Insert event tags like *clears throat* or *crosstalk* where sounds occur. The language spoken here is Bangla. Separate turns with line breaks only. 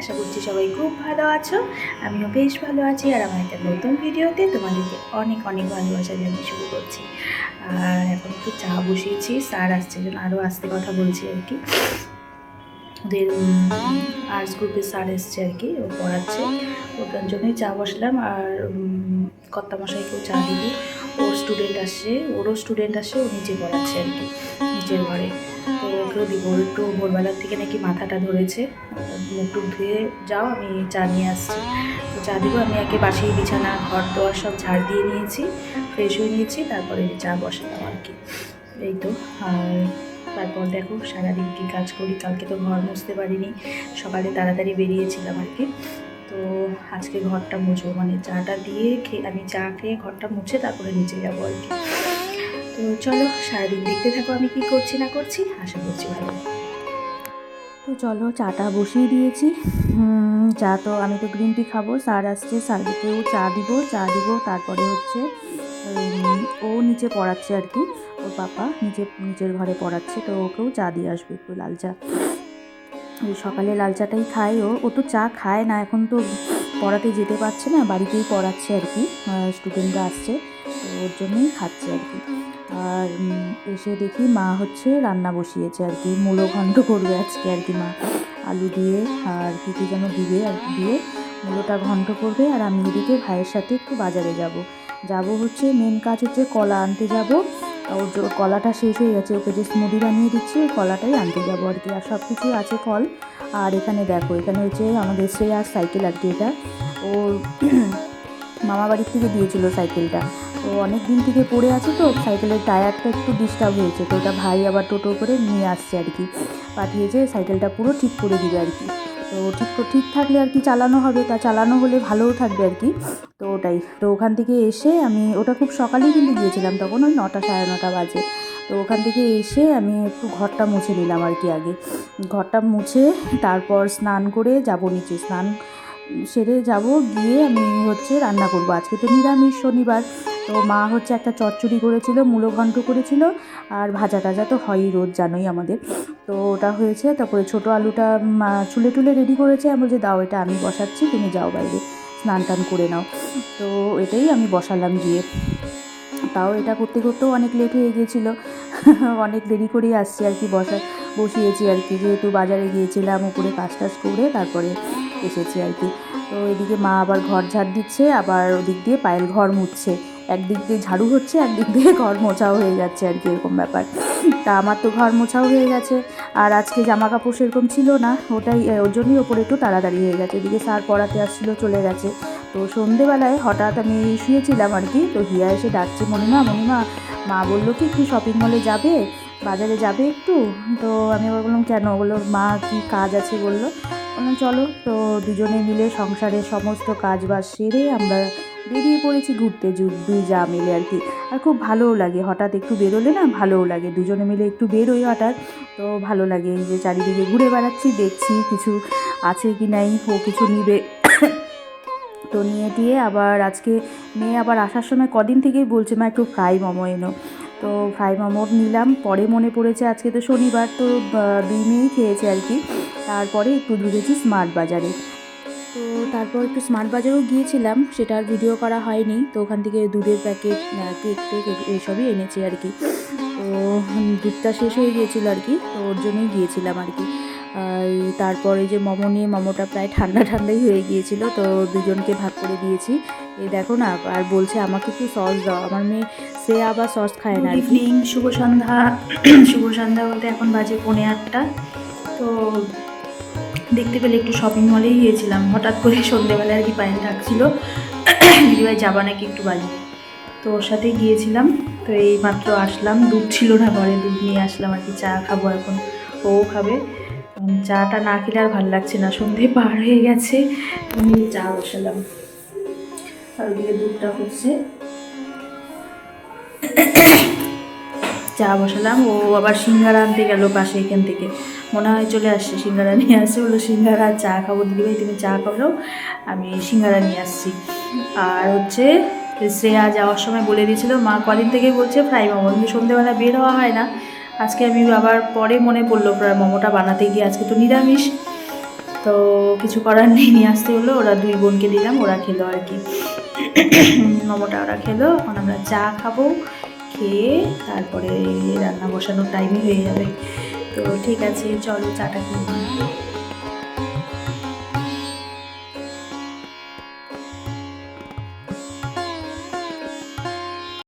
আশা করছি সবাই খুব ভালো আছো। আমিও বেশ ভালো আছি আর আমার একটা নতুন ভিডিওতে তোমাদেরকে অনেক অনেক ভালোবাসা জানিয়ে শুরু করছি। আর এখন একটু চা বসিয়েছি, স্যার আসছে জন্য আরও আসতে কথা বলছি আর কি। ওদের আর্টস গ্রুপের স্যার এসছে আর কি, ও পড়াচ্ছে। ওটার জন্যই চা বসলাম আর কর্তামশাইকেও চা দিবি। ওর স্টুডেন্ট আসছে ওরও স্টুডেন্ট আসছে ও নিজে পড়াচ্ছে আর কি, নিজের ঘরে। তো ওকেও দিব একটু ভোরবেলার থেকে নাকি মাথাটা ধরেছে। মুখ টুক ধুয়ে, যাও, আমি চা নিয়ে আসছি। তো চা দিব, আমি আগে বাসি বিছানা, ঘর দোয়ার সব ঝাড় দিয়ে নিয়েছি ফ্রেশ হয়ে নিয়েছি, তারপরে চা বসালাম আর কি। এই তো, আর তারপর দেখো, সারাদিন কী কাজ করি, কালকে তো ঘর মুছতে পারিনি, সকালে তাড়াতাড়ি বেরিয়েছিলাম আর কি। তো আজকে ঘরটা মুছবো মানে চাটা দিয়ে খেয়ে, আমি চা খেয়ে ঘরটা মুছে তারপরে নিচে যাব আর কি। তো চলো, সারাদিন দেখতে থাকো আমি কি করছি না করছি, আশা করছি ভালো। তো চলো, চাটা বসিয়ে দিয়েছি। চা তো, আমি তো গ্রিন টি খাব, স্যার আসছে, স্যারকেও চা দিব চা দিব, তারপরে হচ্ছে ও নিচে পড়াচ্ছে আর কি, ওর পাপা নিচে নিচের ঘরে পড়াচ্ছে, তো ওকেও চা দিয়ে আসবে একটু লাল চা। সকালে লাল চাটাই খায় ও। ও তো চা খায় না, এখন তো পড়াতে যেতে পারছে না, বাড়িতেই পড়াচ্ছে আর কি। স্টুডেন্টরা আসছে, তো ওর জন্যই খাচ্ছে আর কি। আর এসে দেখি মা হচ্ছে রান্না বসিয়েছে আর কি, মূলো ঘন্ট করবে আজকে আর কি মা। আলু দিয়ে আর কী কী যেন দিবে আর কি দিয়ে মূলোটা ঘন্ট করবে। আর আমি এদিকে ভাইয়ের সাথে একটু বাজারে যাব। যাব হচ্ছে মেন কাজ হচ্ছে কলা আনতে যাব। ওর কলাটা শেষ হয়ে গেছে, ওকে যে স্মুদি বানিয়ে দিচ্ছি, ওই কলাটাই আনতে যাব আর কি। আর সব কিছুই আছে ফল। আর এখানে দেখো, এখানে হচ্ছে আমাদের শ্রেয়ার সাইকেল আর কি এটা। ওর *clears throat* মামা বাড়ির থেকে দিয়েছিল সাইকেলটা। তো অনেক দিন থেকে পড়ে আছে তো, সাইকেলের টায়ারটা একটু ডিস্টার্ব হয়েছে। তো ওটা ভাই আবার টোটো করে নিয়ে আসছে আর কি। পাঠিয়েছে, সাইকেলটা পুরো ঠিক করে দিবে আর কি। তো ঠিক ঠিক থাকলে আর কি চালানো হবে, তা চালানো হলে ভালোও থাকবে আর কি। তো ওটাই, তো ওখান থেকে এসে আমি, ওটা খুব সকালেই কিন্তু গিয়েছিলাম তখন ওই নটা সাড়ে নটা বাজে। তো ওখান থেকে এসে আমি একটু ঘরটা মুছে নিলাম আর কি আগে। ঘরটা মুছে তারপর স্নান করে যাব নিচে। স্নান সেরে যাব, গিয়ে আমি হচ্ছে রান্না করব। আজকে তো নিরামিষ শনিবার তো মা হচ্ছে একটা চচ্চড়ি করেছিল, মূলো ঘন্ট করেছিল, আর ভাজা টাজা তো হয়ই রোজ, জানোই আমাদের। তো ওটা হয়েছে, তারপরে ছোটো আলুটা চুলে টুলে রেডি করেছে, আমি বলছি, দাও এটা, আমি বসাচ্ছি, তুমি যাও বাইরে, স্নান টান করে নাও। তো এটাই আমি বসালাম গিয়ে। তাও এটা করতে করতেও অনেক লেট হয়ে গিয়েছিল, *laughs* অনেক দেরি করেই আসছি আর কি বসা, বসিয়েছি আর কি, যেহেতু বাজারে গিয়েছিলাম, উপরে কাজ টাজ করে তারপরে এসেছি আর কি। তো এদিকে মা আবার ঘর ঝাড় দিচ্ছে, আবার ওদিক দিয়ে পায়েল ঘর মুছছে। একদিক দিয়ে ঝাড়ু হচ্ছে, একদিক দিয়ে ঘর মোছাও হয়ে যাচ্ছে আর কি, এরকম ব্যাপার। তা আমার তো ঘর মোছাও হয়ে গেছে, আর আজকে জামা কাপড় সেরকম ছিল না, ওটাই ওর জন্যই ওপরে একটু তাড়াতাড়ি হয়ে গেছে, এদিকে স্যার পড়াতে আসছিল, চলে গেছে। তো সন্ধেবেলায় হঠাৎ আমি শুয়েছিলাম আর কি, তো হিয়া এসে ডাকছে মণিমা মণিমা মা বলল কি, একটু শপিং মলে যাবে, বাজারে যাবে একটু? তো আমি আবার বললাম, কেন? বলল, মা কি কাজ আছে বলল। বললাম, চলো। তো দুজনে মিলে সংসারের সমস্ত কাজ বাজ সেরে আমরা বেরিয়ে পড়েছি ঘুরতে দুই যা মিলে আর কি। আর খুব ভালোও লাগে, হঠাৎ একটু বেরোলে না ভালোও লাগে, দুজনে মিলে একটু বেরোই হঠাৎ। তো ভালো লাগে যে চারিদিকে ঘুরে বেড়াচ্ছি, দেখছি কিছু আছে কি নাই, ও কিছু নিবে। *coughs* তো নিয়ে টিয়ে আবার আজকে মেয়ে আবার আসার সময় কদিন থেকেই বলছে, মা, একটু ফ্রাই মোমো এনো। তো ফ্রাই মোমো নিলাম, পরে মনে পড়েছে আজকে তো শনিবার, তো দুই মেয়েই খেয়েছে আর কি। তারপরে একটু ঢুকেছি স্মার্ট বাজারে। তো তারপর একটু স্মার্ট বাজারেও গিয়েছিলাম সেটা আর ভিডিও করা হয়নি। তো ওখান থেকে দুধের প্যাকেট কেক টেক এ- এইসবই এনেছি আর কি। তো দুধটা শেষ হয়ে গিয়েছিল আর কি তো ওর জন্যই গিয়েছিলাম আর কি। তারপরে যে মোমো নিয়ে মোমোটা প্রায় ঠান্ডা ঠান্ডাই হয়ে গিয়েছিল তো দুজনকে ভাগ করে দিয়েছি। এই দেখো না আর বলছে আমাকে একটু সস দাও। আমার মেয়ে সে আবার সস খায় না ইভিনিং শুভ সন্ধ্যা। শুভ সন্ধ্যা বলতে এখন বাজে পৌনে আটটা। তো দেখতে পেলে একটু শপিং মলেই গিয়েছিলাম। হঠাৎ করে সন্ধ্যেবেলা আর কি পায়েল ডাকছিল। দিদিভাই, যাবা নাকি একটু বাজারে তো ওর সাথেই গিয়েছিলাম। তো এই মাত্র আসলাম। দুধ ছিল না ঘরে, দুধ নিয়ে আসলাম আর কি। চা খাব এখন। ও খাবে। চাটা না খেলে আর ভালো লাগছে না। সন্ধে পার হয়ে গেছে। আমি চা বসালাম। আর ওদিকে দুধটা হচ্ছে। চা বসালাম। ও আবার সিঙ্গারা আনতে গেল পাশে এখান থেকে। মনে হয় চলে আসছে, সিঙ্গারা নিয়ে আসছে। বলল, সিঙ্গারা চা খাব, দিদিভাই, তুমি চা খাব, আমি সিঙ্গারা নিয়ে আসছি। আর হচ্ছে, শ্রেয়া যাওয়ার সময় বলে দিয়েছিল, মা কদিন থেকে বলছে ফ্রাই মোমো, কিন্তু সন্ধ্যেবেলা বের হওয়া হয় না। আজকে আমি আবার পরে মনে পড়ল প্রায় মোমোটা বানাতে গিয়ে, আজকে তো নিরামিষ। তো কিছু করার নেই, নিয়ে আসতে হলো ওরা দুই বোনকে দিলাম, ওরা খেলো আর কি। মোমোটা ওরা খেলো, এখন আমরা চা খাব, খেয়ে তারপরে রান্না বসানোর টাইমই হয়ে যাবে। তো ঠিক আছে চলো চাটা নিই।